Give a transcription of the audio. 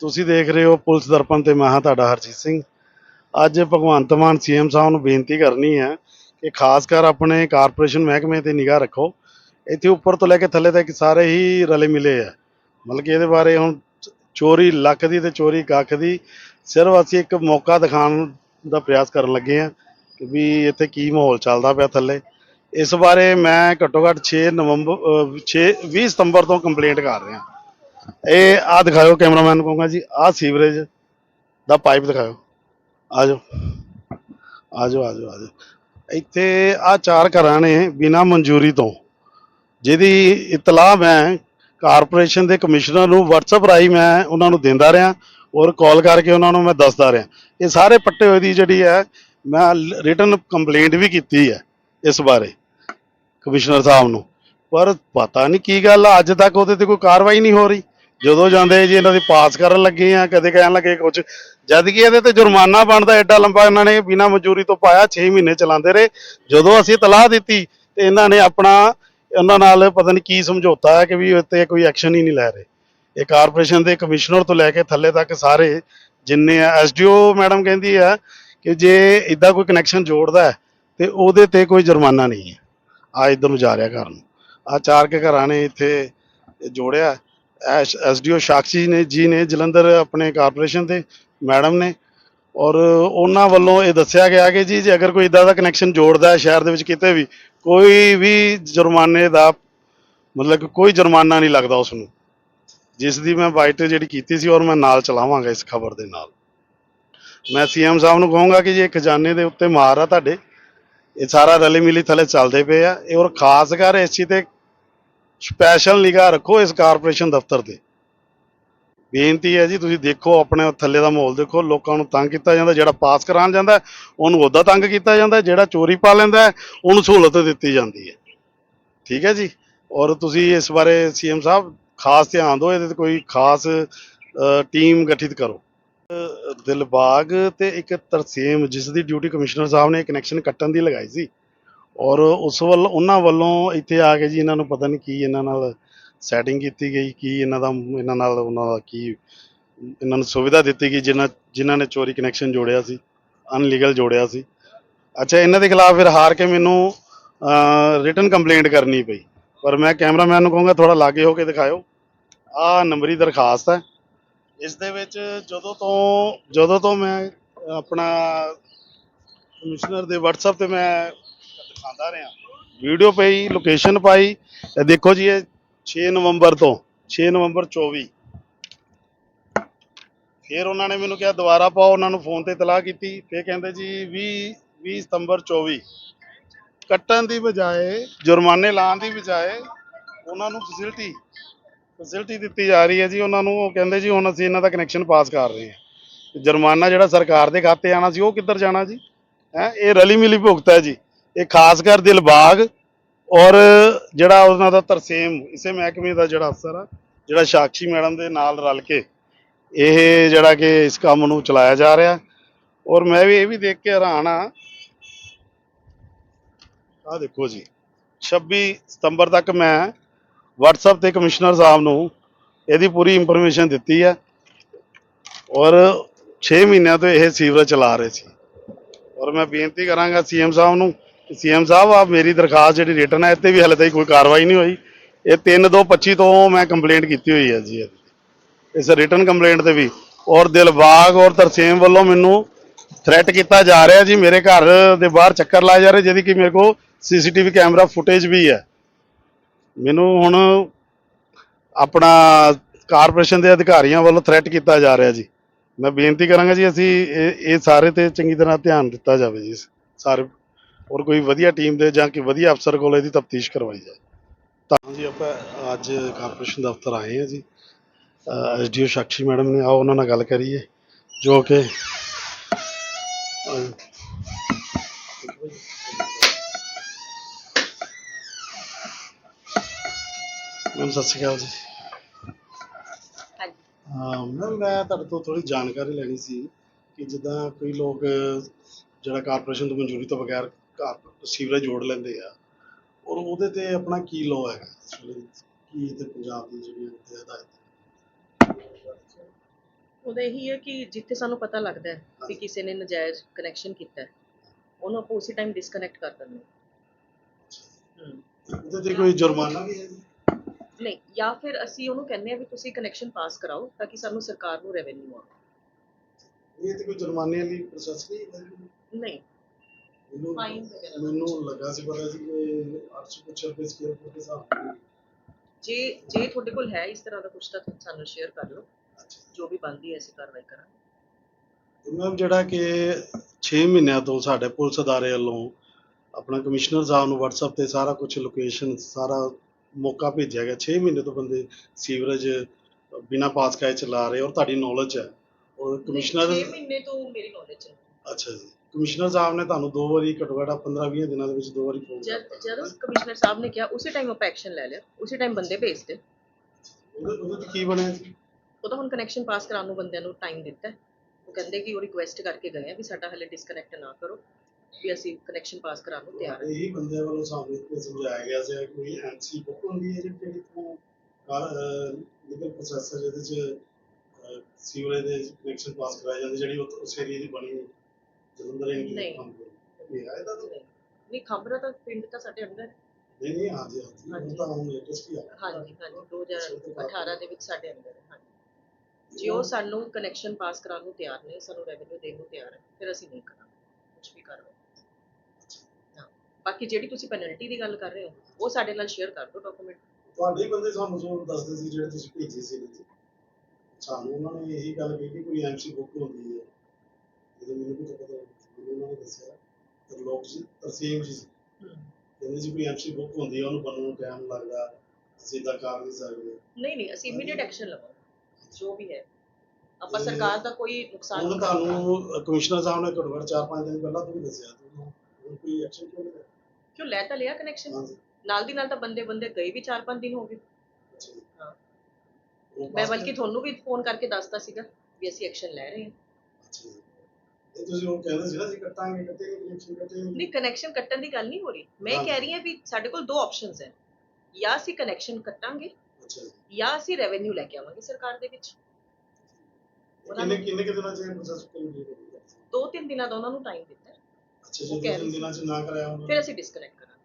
ਤੁਸੀਂ ਦੇਖ ਰਹੇ ਹੋ ਪੁਲਿਸ ਦਰਪਣ ਤੇ ਮੈਂ ਹਾਂ ਤੁਹਾਡਾ ਹਰਜੀਤ ਸਿੰਘ। ਅੱਜ ਭਗਵੰਤ ਮਾਨ ਸੀਐਮ ਸਾਹਿਬ ਨੂੰ ਬੇਨਤੀ ਕਰਨੀ ਹੈ ਕਿ ਖਾਸ ਕਰ ਆਪਣੇ ਕਾਰਪੋਰੇਸ਼ਨ ਮਹਿਕਮੇ ਤੇ ਨਿਗਾਹ ਰੱਖੋ। ਇੱਥੇ ਉੱਪਰ ਤੋਂ ਲੈ ਕੇ ਥੱਲੇ ਤੱਕ ਸਾਰੇ ਹੀ ਰਲੇ ਮਿਲੇ ਆ। ਮਤਲਬ ਕਿ ਇਹਦੇ ਬਾਰੇ ਹੁਣ ਚੋਰੀ ਲੱਖ ਦੀ ਤੇ ਚੋਰੀ ਕੱਖ ਦੀ ਸਿਰਫ ਅਸੀਂ ਇੱਕ ਮੌਕਾ ਦਿਖਾਉਣ ਦਾ ਪ੍ਰਯਾਸ ਕਰਨ ਲੱਗੇ ਆ ਕਿ ਵੀ ਇੱਥੇ ਕੀ ਮਾਹੌਲ ਚੱਲਦਾ ਪਿਆ ਥੱਲੇ। ਇਸ ਬਾਰੇ ਮੈਂ ਘੱਟੋ ਘੱਟ 6 ਨਵੰਬਰ 6 20 ਸਤੰਬਰ ਤੋਂ ਕੰਪਲੇਂਟ ਕਰ ਰਿਹਾ। ਇਹ ਆ ਦਿਖਾਓ ਕੈਮਰਾਮੈਨ ਨੂੰ ਕਹੂੰਗਾ ਜੀ ਆਹ ਸੀਵਰੇਜ ਦਾ ਪਾਈਪ ਦਿਖਾਓ ਆ ਜਾਓ ਆ ਜਾਓ ਆ ਜਾਓ ਆ ਜਾਓ ਇੱਥੇ ਆ ਚਾਰ ਘਰਾਂ ਨੇ ਬਿਨਾ ਮਨਜ਼ੂਰੀ ਤੋਂ। ਜਿਹਦੀ ਇਤਲਾਹ ਮੈਂ ਕਾਰਪੋਰੇਸ਼ਨ ਦੇ ਕਮਿਸ਼ਨਰ ਨੂੰ, WhatsApp ਰਾਹੀਂ ਮੈਂ ਉਹਨਾਂ ਨੂੰ ਦਿੰਦਾ ਰਿਹਾ ਔਰ ਕਾਲ ਕਰਕੇ ਉਹਨਾਂ ਨੂੰ ਮੈਂ ਦੱਸਦਾ ਰਿਹਾ। ਇਹ ਸਾਰੇ ਪੱਟੇ ਹੋਏ ਦੀ ਜਿਹੜੀ ਹੈ, ਮੈਂ ਰਿਟਨ ਕੰਪਲੇਂਟ ਵੀ ਕੀਤੀ ਹੈ ਇਸ ਬਾਰੇ, ਕਮਿਸ਼ਨਰ ਸਾਹਿਬ ਨੂੰ। ਪਰ ਪਤਾ ਨਹੀਂ ਕੀ ਗੱਲ ਆ, ਅੱਜ ਤੱਕ ਉਹਦੇ ਤੇ ਕੋਈ ਕਾਰਵਾਈ ਨਹੀਂ ਹੋ ਰਹੀ। ਜਦੋਂ ਜਾਂਦੇ ਜੀ, ਇਹਨਾਂ ਦੀ ਪਾਸ ਕਰਨ ਲੱਗੇ ਆ, ਕਦੇ ਕਹਿਣ ਲੱਗੇ ਕੁਝ ਜਦ ਕਿ ਇਹਦੇ ਤੇ ਜੁਰਮਾਨਾ ਬਣਦਾ, ਐਡਾ ਲੰਬਾ ਇਹਨਾਂ ਨੇ ਬਿਨਾਂ ਮਨਜ਼ੂਰੀ ਤੋਂ ਪਾਇਆ 6 ਮਹੀਨੇ ਚਲਾਉਂਦੇ ਰਹੇ। ਜਦੋਂ ਅਸੀਂ ਤਲਾਹ ਦਿੱਤੀ, ਤੇ ਇਹਨਾਂ ਨੇ ਆਪਣਾ, ਉਹਨਾਂ ਨਾਲ ਪਤਾ ਨਹੀਂ ਕੀ ਸਮਝੌਤਾ ਹੈ ਕਿ ਵੀ ਉੱਤੇ ਕੋਈ ਐਕਸ਼ਨ ਹੀ ਨਹੀਂ ਲੈ ਰਹੇ। ਇਹ ਕਾਰਪੋਰੇਸ਼ਨ ਦੇ ਕਮਿਸ਼ਨਰ ਤੋਂ ਲੈ ਕੇ ਥੱਲੇ ਤੱਕ ਸਾਰੇ ਜਿੰਨੇ ਆ ਐਸਡੀਓ ਮੈਡਮ ਕਹਿੰਦੀ ਆ ਕਿ ਜੇ ਇਦਾਂ ਕੋਈ ਕਨੈਕਸ਼ਨ ਜੋੜਦਾ ਤੇ ਉਹਦੇ ਤੇ ਕੋਈ ਜੁਰਮਾਨਾ ਨਹੀਂ ਹੈ। ਆ ਇਧਰ ਨੂੰ ਜਾ ਰਿਹਾ ਘਰ ਨੂੰ। ਆ ਚਾਰ ਕੇ ਘਰਾਂ ਨੇ ਇੱਥੇ ਜੋੜਿਆ। ਐਸਡੀਓ ਸਾਕਸ਼ੀ ਨੇ, ਜੀ ਨੇ, ਜਲੰਧਰ ਆਪਣੇ ਕਾਰਪੋਰੇਸ਼ਨ ਦੇ ਮੈਡਮ ਨੇ। ਔਰ ਉਹਨਾਂ ਵੱਲੋਂ ਇਹ ਦੱਸਿਆ ਗਿਆ ਕਿ ਜੀ, ਜੇ ਅਗਰ ਕੋਈ ਇਦਾਂ ਦਾ ਕਨੈਕਸ਼ਨ ਜੋੜਦਾ ਹੈ ਸ਼ਹਿਰ ਦੇ ਵਿੱਚ ਕਿਤੇ ਵੀ, ਕੋਈ ਵੀ ਜੁਰਮਾਨੇ ਦਾ, ਮਤਲਬ ਕਿ ਕੋਈ ਜੁਰਮਾਨਾ ਨਹੀਂ ਲੱਗਦਾ ਉਸ ਨੂੰ। ਜਿਸ ਦੀ ਮੈਂ ਵਾਈਟ ਜਿਹੜੀ ਕੀਤੀ ਸੀ, ਔਰ ਮੈਂ ਨਾਲ ਚਲਾਵਾਂਗਾ ਇਸ ਖਬਰ ਦੇ ਨਾਲ। ਮੈਂ ਸੀਐਮ ਸਾਹਿਬ ਨੂੰ ਕਹੂੰਗਾ ਕਿ ਜੇ ਖਜ਼ਾਨੇ ਦੇ ਉੱਤੇ ਮਾਰ ਆ ਤੁਹਾਡੇ, ਇਹ ਸਾਰਾ ਰਲੇ ਮਿਲੀ ਥੱਲੇ ਚੱਲਦੇ ਪਏ ਆ। ਇਹ ਔਰ ਖਾਸ ਕਰ ਇਸ ਚੀਜ਼ ਤੇ ਸਪੈਸ਼ਲ ਨਿਗਾਹ ਰੱਖੋ ਇਸ ਕਾਰਪੋਰੇਸ਼ਨ ਦਫ਼ਤਰ ਤੇ। ਬੇਨਤੀ ਹੈ ਜੀ, ਤੁਸੀਂ ਦੇਖੋ ਆਪਣੇ ਥੱਲੇ ਦਾ ਮਾਹੌਲ ਦੇਖੋ, ਲੋਕਾਂ ਨੂੰ ਤੰਗ ਕੀਤਾ ਜਾਂਦਾ, ਜਿਹੜਾ ਪਾਸ ਕਰਾਉਣ ਜਾਂਦਾ, ਉਹਨੂੰ ਉਹਦਾ ਤੰਗ ਕੀਤਾ ਜਾਂਦਾ, ਜਿਹੜਾ ਚੋਰੀ ਪਾ ਲੈਂਦਾ, ਉਹਨੂੰ ਸਹੂਲਤ ਦਿੱਤੀ ਜਾਂਦੀ ਹੈ। ਠੀਕ ਹੈ ਜੀ? ਔਰ ਤੁਸੀਂ ਇਸ ਬਾਰੇ ਸੀਐਮ ਸਾਹਿਬ ਖਾਸ ਧਿਆਨ ਦਿਓ, ਇਹਦੇ ਤੇ ਕੋਈ ਖਾਸ ਟੀਮ ਗਠਿਤ ਕਰੋ। ਦਿਲਬਾਗ ਤੇ ਇੱਕ ਤਰਸੇਮ, ਜਿਸ ਦੀ ਡਿਊਟੀ ਕਮਿਸ਼ਨਰ ਸਾਹਿਬ ਨੇ ਕਨੈਕਸ਼ਨ ਕੱਟਣ ਦੀ ਲਗਾਈ ਸੀ। ਔਰ ਉਸ ਵੱਲ ਉਹਨਾਂ ਵੱਲੋਂ ਇੱਥੇ ਆ ਕੇ ਜੀ ਇਹਨਾਂ ਨੂੰ ਪਤਾ ਨਹੀਂ ਕੀ ਇਹਨਾਂ ਨਾਲ ਸੈਟਿੰਗ ਕੀਤੀ ਗਈ, ਕੀ ਇਹਨਾਂ ਦਾ, ਇਹਨਾਂ ਨਾਲ ਉਹਨਾਂ ਦਾ ਕੀ, ਇਹਨਾਂ ਨੂੰ ਸੁਵਿਧਾ ਦਿੱਤੀ ਗਈ, ਜਿਨ੍ਹਾਂ ਜਿਨ੍ਹਾਂ ਨੇ ਚੋਰੀ ਕਨੈਕਸ਼ਨ ਜੋੜਿਆ ਸੀ ਅਨਲੀਗਲ ਜੋੜਿਆ ਸੀ। ਅੱਛਾ, ਇਹਨਾਂ ਦੇ ਖਿਲਾਫ ਫਿਰ ਹਾਰ ਕੇ ਮੈਨੂੰ ਰਿਟਨ ਕੰਪਲੇਂਟ ਕਰਨੀ ਪਈ। ਪਰ ਮੈਂ ਕੈਮਰਾਮੈਨ ਨੂੰ ਕਹੂੰਗਾ ਥੋੜਾ ਲਾਗੇ ਹੋ ਕੇ ਦਿਖਾਇਓ। ਆਹ ਨੰਬਰੀ ਦਰਖਾਸਤ ਹੈ। ਇਸ ਦੇ ਵਿੱਚ ਜਦੋਂ ਤੋਂ ਜਦੋਂ ਤੋਂ ਮੈਂ ਆਪਣਾ ਕਮਿਸ਼ਨਰ ਦੇ WhatsApp ਤੇ ਮੈਂ ਦਿਖਾਉਂਦਾ ਰਿਹਾ। ਵੀਡੀਓ ਪਈ ਲੋਕੇਸ਼ਨ ਪਾਈ। ਇਹ ਦੇਖੋ ਜੀ, ਇਹ 6 ਨਵੰਬਰ ਤੋਂ 6 ਨਵੰਬਰ 24 ਫਿਰ ਉਹਨਾਂ ਨੇ ਮੈਨੂੰ ਕਿਹਾ, ਦੁਬਾਰਾ ਪਾਓ। ਉਹਨਾਂ ਨੂੰ ਫੋਨ ਤੇ ਤਲਾਹ ਕੀਤੀ। ਫਿਰ ਕਹਿੰਦੇ ਜੀ 20 20 ਸਤੰਬਰ 24 ਕੱਟਣ ਦੀ ਬਜਾਏ, ਜੁਰਮਾਨੇ ਲਾਉਣ ਦੀ ਬਜਾਏ ਉਹਨਾਂ ਨੂੰ ਫੈਸਿਲਿਟੀ ਫੈਸਿਲਿਟੀ ਦਿੱਤੀ ਜਾ ਰਹੀ ਹੈ ਜੀ। ਉਹਨਾਂ ਨੂੰ ਉਹ ਕਹਿੰਦੇ ਜੀ, ਹੁਣ ਅਸੀਂ ਇਹਨਾਂ ਦਾ ਕਨੈਕਸ਼ਨ ਪਾਸ ਕਰ ਰਹੇ ਹਾਂ। ਜੁਰਮਾਨਾ ਜਿਹੜਾ ਸਰਕਾਰ ਦੇ ਖਾਤੇ ਆਣਾ ਸੀ, ਉਹ ਕਿੱਧਰ ਜਾਣਾ ਜੀ? ਹੈ, ਇਹ ਰਲੀ ਮਿਲੀ ਭੁਗਤ ਹੈ ਜੀ। ਇਹ ਖਾਸ ਕਰ ਦਿਲਬਾਗ ਔਰ ਜਿਹੜਾ ਉਹਨਾਂ ਦਾ ਤਰਸੇਮ, ਇਸੇ ਮਹਿਕਮੇ ਦਾ ਜਿਹੜਾ ਅਫਸਰ ਆ, ਜਿਹੜਾ ਸਾਕਸ਼ੀ ਮੈਡਮ ਦੇ ਨਾਲ ਰਲ ਕੇ ਇਹ ਜਿਹੜਾ ਕਿ ਇਸ ਕੰਮ ਨੂੰ ਚਲਾਇਆ ਜਾ ਰਿਹਾ। ਔਰ ਮੈਂ ਵੀ ਇਹ ਵੀ ਦੇਖ ਕੇ ਹੈਰਾਨ ਆ। ਆ ਦੇਖੋ ਜੀ 26 ਸਤੰਬਰ ਤੱਕ ਮੈਂ WhatsApp ਤੇ ਕਮਿਸ਼ਨਰ ਸਾਹਿਬ ਨੂੰ ਇਹਦੀ ਪੂਰੀ ਇਨਫੋਰਮੇਸ਼ਨ ਦਿੱਤੀ ਹੈ ਔਰ 6 ਮਹੀਨਿਆਂ ਤੋਂ ਇਹ ਸੀਵਰੇਜ ਚਲਾ ਰਹੇ ਸੀ। ਔਰ ਮੈਂ ਬੇਨਤੀ ਕਰਾਂਗਾ ਸੀਐਮ ਸਾਹਿਬ ਨੂੰ ਸੀਐਮ ਸਾਹਿਬ ਆ ਮੇਰੀ ਦਰਖਾਸਤ ਜਿਹੜੀ ਰਿਟਰਨ ਹੈ, ਇੱਥੇ ਵੀ ਹਲੇ ਤਾਈਂ ਕੋਈ ਕਾਰਵਾਈ ਨਹੀਂ ਹੋਈ। ਇਹ 3225 ਤੋਂ ਮੈਂ ਕੰਪਲੇਂਟ ਕੀਤੀ ਹੋਈ ਹੈ ਜੀ ਇਸ ਰਿਟਰਨ ਕੰਪਲੇਂਟ ਤੇ ਵੀ। ਔਰ ਦਿਲਬਾਗ ਔਰ ਤਰਸੇਮ ਵੱਲੋਂ ਮੈਨੂੰ ਥ੍ਰੈਟ ਕੀਤਾ ਜਾ ਰਿਹਾ ਜੀ, ਮੇਰੇ ਘਰ ਦੇ ਬਾਹਰ ਚੱਕਰ ਲਾਏ ਜਾ ਰਹੇ, ਜਿਹਦੀ ਕਿ ਮੇਰੇ ਕੋਲ ਸੀਸੀਟੀਵੀ ਕੈਮਰਾ ਫੁਟੇਜ ਵੀ ਹੈ। ਮੈਨੂੰ ਹੁਣ ਆਪਣਾ ਕਾਰਪੋਰੇਸ਼ਨ ਦੇ ਅਧਿਕਾਰੀਆਂ ਵੱਲੋਂ ਥ੍ਰੈਟ ਕੀਤਾ ਜਾ ਰਿਹਾ ਜੀ। ਮੈਂ ਬੇਨਤੀ ਕਰਾਂਗਾ ਜੀ, ਅਸੀਂ ਇਹ ਇਹ ਸਾਰੇ ਤੇ ਚੰਗੀ ਤਰ੍ਹਾਂ ਧਿਆਨ ਦਿੱਤਾ ਜਾਵੇ ਜੀ, ਸਾਰੇ ਔਰ ਕੋਈ ਵਧੀਆ ਟੀਮ ਦੇ ਜਾਂ ਕਿ ਵਧੀਆ ਅਫਸਰ ਕੋਲ ਇਹਦੀ ਤਫਤੀਸ਼ ਕਰਵਾਈ ਜਾਏ। ਤਾਂ ਜੀ ਆਪਾਂ ਅੱਜ ਕਾਰਪੋਰੇਸ਼ਨ ਦਫ਼ਤਰ ਆਏ ਹਾਂ ਜੀ। ਐਸਡੀਓ ਸਾਕਸ਼ੀ ਮੈਡਮ ਨੇ ਆਓ ਉਹਨਾਂ ਨਾਲ ਗੱਲ ਕਰੀਏ ਜੋ ਕਿ ਮੈਮ ਸਤਿ ਸ਼੍ਰੀ ਅਕਾਲ ਜੀ। ਹਾਂ ਮੈਮ ਮੈਂ ਤੁਹਾਡੇ ਤੋਂ ਥੋੜੀ ਜਾਣਕਾਰੀ ਲੈਣੀ ਸੀ ਕਿ ਜਿੱਦਾਂ ਕੋਈ ਲੋਕ ਜਿਹੜਾ ਕਾਰਪੋਰੇਸ਼ਨ ਤੋਂ ਮਨਜ਼ੂਰੀ ਤੋਂ ਬਗੈਰ ਘਰ ਸੀਵਰੇਜ ਜੋੜ ਲੈਂਦੇ ਆ। ਔਰ ਉਹਦੇ ਤੇ ਆਪਣਾ ਕੀ ਲਾਅ ਹੈਗਾ? ਇਸ ਵੇਲੇ ਕੀ ਤੇ ਪੰਜਾਬ ਦੀ ਜਿਹੜੀਆਂ ਤੇ ਹਦਾਇਤ ਉਹਦਾ ਇਹੀ ਹੈ ਕਿ ਜਿੱਥੇ ਸਾਨੂੰ ਪਤਾ ਲੱਗਦਾ ਹੈ ਕਿ ਕਿਸੇ ਨੇ ਨਜਾਇਜ਼ ਕਨੈਕਸ਼ਨ ਕੀਤਾ ਹੈ ਉਹਨੂੰ ਆਪਾਂ ਉਸੇ ਟਾਈਮ ਡਿਸਕਨੈਕਟ ਕਰ ਦਿੰਦੇ ਹਾਂ। ਉਹਦੇ ਤੇ ਕੋਈ ਜੁਰਮਾਨਾ ਵੀ ਹੈ ਨਹੀਂ ਜਾਂ ਫਿਰ ਅਸੀਂ ਉਹਨੂੰ ਕਹਿੰਦੇ ਆ ਵੀ ਤੁਸੀਂ ਕਨੈਕਸ਼ਨ ਪਾਸ ਕਰਾਓ ਤਾਂ ਕਿ ਸਾਨੂੰ ਸਰਕਾਰ ਨੂੰ ਰੈਵਨਿਊ ਆਵੇ। ਇਹ ਤੇ ਕੋਈ ਜੁਰਮਾਨੇ ਵਾਲੀ ਪ੍ਰੋਸੈਸ ਨਹੀਂ ਹੈ ਨਹੀਂ ਮੈਨੂੰ Fine ਵਗੈਰਾ। ਮੈਨੂੰ ਲੱਗਾ ਸੀ ਪਤਾ ਸੀ ਕਿ 800 ਕੁਛ ਰੁਪਏ ਸਕੇਅਰ ਫੁੱਟ ਦੇ ਹਿਸਾਬ ਨਾਲ। ਜੇ ਜੇ ਤੁਹਾਡੇ ਕੋਲ ਹੈ ਇਸ ਤਰ੍ਹਾਂ ਦਾ ਕੁਝ ਤਾਂ ਤੁਸੀਂ ਸਾਨੂੰ ਸ਼ੇਅਰ ਕਰ ਲਓ ਅੱਛਾ। ਜੋ ਵੀ ਬਣਦੀ ਹੈ ਅਸੀਂ ਕਾਰਵਾਈ ਕਰਾਂਗੇ। ਮੈਮ ਜਿਹੜਾ ਕਿ 6 ਮਹੀਨਿਆਂ ਤੋਂ ਸਾਡੇ ਪੁਲਿਸ ਅਦਾਰੇ ਵੱਲੋਂ ਆਪਣਾ ਕਮਿਸ਼ਨਰ ਸਾਹਿਬ ਨੂੰ WhatsApp ਤੇ ਸਾਰਾ ਕੁਝ ਲੋਕੇਸ਼ਨ ਸਾਰਾ ਮੌਕਾ ਭੇਜਿਆ ਗਿਆ। 6 ਮਹੀਨੇ ਤੋਂ ਬੰਦੇ ਸੀਵਰੇਜ ਬਿਨਾ ਪਾਸ ਕਾਏ ਚਲਾ ਰਹੇ ਔਰ ਤੁਹਾਡੀ ਨੌਲੇਜ ਹੈ। ਔਰ ਕਮਿਸ਼ਨਰ 6 ਮਹੀਨੇ ਤੋਂ ਮੇਰੀ ਨੌਲੇਜ ਹੈ। ਅੱਛਾ ਜੀ। ਕਮਿਸ਼ਨਰ ਸਾਹਿਬ ਨੇ ਤੁਹਾਨੂੰ ਦੋ ਵਾਰੀ ਘੱਟੋ ਘੱਟ 15 20 ਦਿਨਾਂ ਦੇ ਵਿੱਚ ਦੋ ਵਾਰੀ ਫੋਨ ਜਦ ਕਰਤਾ ਜਦ ਕਮਿਸ਼ਨਰ ਸਾਹਿਬ ਨੇ ਕਿਹਾ ਉਸੇ ਟਾਈਮ ਆਪਾਂ ਐਕਸ਼ਨ ਲੈ ਲਿਆ। ਉਸੇ ਟਾਈਮ ਬੰਦੇ ਭੇਜਦੇ ਉਹਦੇ ਉਹਦੇ ਤੇ ਕੀ ਬਣਿਆ ਜੀ ਉਹ ਤਾਂ ਹੁਣ ਕਨੈਕਸ਼ਨ ਪਾਸ ਕਰਾਉਣ ਨੂੰ ਬੰਦਿਆਂ ਨੂੰ ਟਾਈਮ ਦਿੱਤਾ ਹੈ। ਉਹ ਕਹਿੰਦੇ ਕਿ ਉਹ ਰਿਕੁਐਸਟ ਕਰਕੇ ਗਏ ਆ ਵੀ ਸਾਡਾ ਹਲੇ ਡਿਸਕਨੈਕਟ ਨਾ ਕਰੋ ਵੀ ਅਸੀਂ ਕਨੈਕਸ਼ਨ ਪਾਸ ਕਰਾਉਣ ਨੂੰ ਤਿਆਰ ਹਾਂ। ਇਹੀ ਬੰਦਿਆਂ ਵੱਲੋਂ ਸਾਨੂੰ ਇੱਥੇ ਸਮਝਾਇਆ ਗਿਆ ਸੀ ਕੋਈ ਐਮਸੀ ਬੁੱਕ ਹੁੰਦੀ ਹੈ ਜਿਹੜੀ ਤੋਂ ਲੀਗਲ ਪ੍ਰੋਸੈਸ ਜਿਹਦੇ ਚ ਸੀਵਰੇਜ ਦੇ ਕਨੈਕਸ਼ਨ ਪਾਸ ਕਰਾਏ ਜਾਂਦੇ ਜਿਹੜੀ ਉੱਥੇ- ਉਸ ਏਰੀਆ ਦੀ ਬਣੀ ਹੋਈ। ਜਲੰਧਰ ਨਹੀਂ। ਇਹ ਹੈ ਇਹਦਾ ਤਾਂ। ਨਹੀਂ। ਨਹੀਂ ਖਬਰ ਤਾਂ ਪਿੰਡ ਤਾਂ ਸਾਡੇ ਅੰਦਰ। ਹੈ। ਨਹੀਂ ਨਹੀਂ ਹਾਂਜੀ ਹਾਂਜੀ। ਹਾਂਜੀ। ਉਹ ਤਾਂ ਹੁਣ ਲੇਟੈਸਟ ਹੀ ਆ। ਹਾਂਜੀ ਹਾਂਜੀ 2018 ਦੇ ਵਿੱਚ ਸਾਡੇ ਅੰਦਰ ਹੈ ਹਾਂਜੀ। ਜੇ ਉਹ ਸਾਨੂੰ ਕਨੈਕਸ਼ਨ ਪਾਸ ਕਰਾਉਣ ਨੂੰ ਤਿਆਰ ਨੇ ਸਾਨੂੰ ਰੈਵਨਿਊ ਦੇਣ ਨੂੰ ਤਿਆਰ ਹੈ। ਫਿਰ ਅਸੀਂ ਨਹੀਂ ਕਰਾਂਗੇ। ਕੁਝ ਵੀ ਕਰਵਾਓ ਹਾਂ। ਬਾਕੀ ਜਿਹੜੀ ਤੁਸੀਂ ਪੈਨਲਟੀ ਦੀ ਗੱਲ ਕਰ ਰਹੇ ਹੋ ਉਹ ਸਾਡੇ ਨਾਲ ਸ਼ੇਅਰ ਕਰ ਦਿਓ ਡਾਕੂਮੈਂਟ ਤੁਹਾਡੇ ਹੀ ਬੰਦੇ ਸਾਨੂੰ ਜੋ ਦੱਸਦੇ ਸੀ ਜਿਹੜੇ ਤੁਸੀਂ ਭੇਜੇ ਸੀ। ਸਾਨੂੰ ਉਹਨਾਂ ਨੇ ਇਹੀ ਗੱਲ ਕਹੀ ਕਿ ਕੋਈ ਐਮਸੀ ਬੁੱਕ ਹੁੰਦੀ ਹੈ। ਜਦੋਂ ਮੈਨੂੰ ਵੀ ਤਾਂ ਪਤਾ ਮੈਨੂੰ ਉਹਨਾਂ ਨੇ ਦੱਸਿਆ ਤੇ ਲੋਕ ਜੀ ਤਰਸੀਮ ਜੀ। ਕਹਿੰਦੇ ਜੀ ਕੋਈ ਐਮਸੀ ਬੁੱਕ ਹੁੰਦੀ ਹੈ ਉਹਨੂੰ ਬਣਨ ਨੂੰ ਟਾਈਮ ਲੱਗਦਾ ਅਸੀਂ ਤਾਂ ਕਰ ਨਹੀਂ ਸਕਦੇ। ਨਹੀਂ ਨਹੀਂ ਅਸੀਂ ਇਮੀਡੀਏਟ ਐਕਸ਼ਨ ਲਵਾਂਗੇ ਜੋ ਵੀ ਹੈ। ਆਪਾਂ ਤੇ- ਸਰਕਾਰ ਦਾ ਕੋਈ ਨੁਕਸਾਨ ਹੁਣ ਨਹੀਂ ਕਰਨਾ। ਤੁਹਾਨੂੰ ਕਮਿਸ਼ਨਰ ਸਾਹਿਬ ਨੇ ਘੱਟੋ ਘੱਟ 4-5 ਦਿਨ ਪਹਿਲਾਂ ਤੋਂ ਵੀ ਦੱਸਿਆ ਤੁਹਾਨੂੰ ਹੁਣ ਕੋਈ ਐਕਸ਼ਨ ਕਿਉਂ ਨਹੀਂ ਲਿਆ? ਕਿਉਂ ਲੈ ਤਾਂ ਲਿਆ ਕਨੈਕਸ਼ਨ ਹਾਂਜੀ। ਨਾਲ ਦੀ ਨਾਲ ਤਾਂ ਬੰਦੇ ਬੰਦੇ ਗਏ ਵੀ 4-5 ਦਿਨ ਹੋ ਗਏ। ਅੱਛਾ ਜੀ। ਹਾਂ। ਉਹ ਮੈਂ ਬਲਕਿ ਤੁਹਾਨੂੰ ਵੀ ਫੋਨ ਕਰਕੇ ਦੱਸਤਾ ਸੀਗਾ ਵੀ ਅਸੀਂ ਐਕਸ਼ਨ ਲੈ ਰਹੇ ਹਾਂ। ਇਹ ਤੁਸੀਂ ਉਹ ਕਹਿੰਦੇ ਸੀ ਨਾ ਜੀ ਕੱਟਾਂਗੇ ਕੱਟੇਗੇ ਕਨੈਕਸ਼ਨ ਕੱਟੇਗੇ। ਨਹੀਂ ਕਨੈਕਸ਼ਨ ਕੱਟਣ ਦੀ ਗੱਲ ਨਹੀਂ ਹੋ ਰਹੀ। ਮੈਂ ਇਹ ਹਾਂ। ਕਹਿ ਰਹੀ ਹਾਂ ਵੀ ਸਾਡੇ ਕੋਲ ਦੋ ਆਪਸ਼ਨਸ ਹੈ। ਜਾਂ ਅਸੀਂ ਕਨੈਕਸ਼ਨ ਕੱਟਾਂਗੇ ਅੱਛਾ। ਜੀ ਜਾਂ ਅਸੀਂ ਰੈਵਨਿਊ ਲੈ ਕੇ ਆਵਾਂਗੇ ਸਰਕਾਰ ਦੇ ਵਿੱਚ। ਉਹਨਾਂ ਕਿੰਨੇ ਨੂੰ- ਕਿੰਨੇ ਕਿ ਦਿਨਾਂ ਚ ਇਹ ਪ੍ਰੋਸੈਸ ਕੰਪਲੀਟ ਹੋਊਗਾ ਦੋ ਤਿੰਨ ਦਿਨਾਂ ਦਾ ਉਹਨਾਂ ਨੂੰ ਟਾਈਮ ਦਿੱਤਾ ਹੈ। ਅੱਛਾ ਉਹ ਜੀ ਕਹਿ ਦੋ ਰਹੇ ਤਿੰਨ ਦਿਨਾਂ ਚ ਨਾ ਕਰਾਇਆ ਉਹਨਾਂ ਫਿਰ ਨੇ? ਅਸੀਂ ਡਿਸਕਨੈਕਟ ਕਰਾਂਗੇ।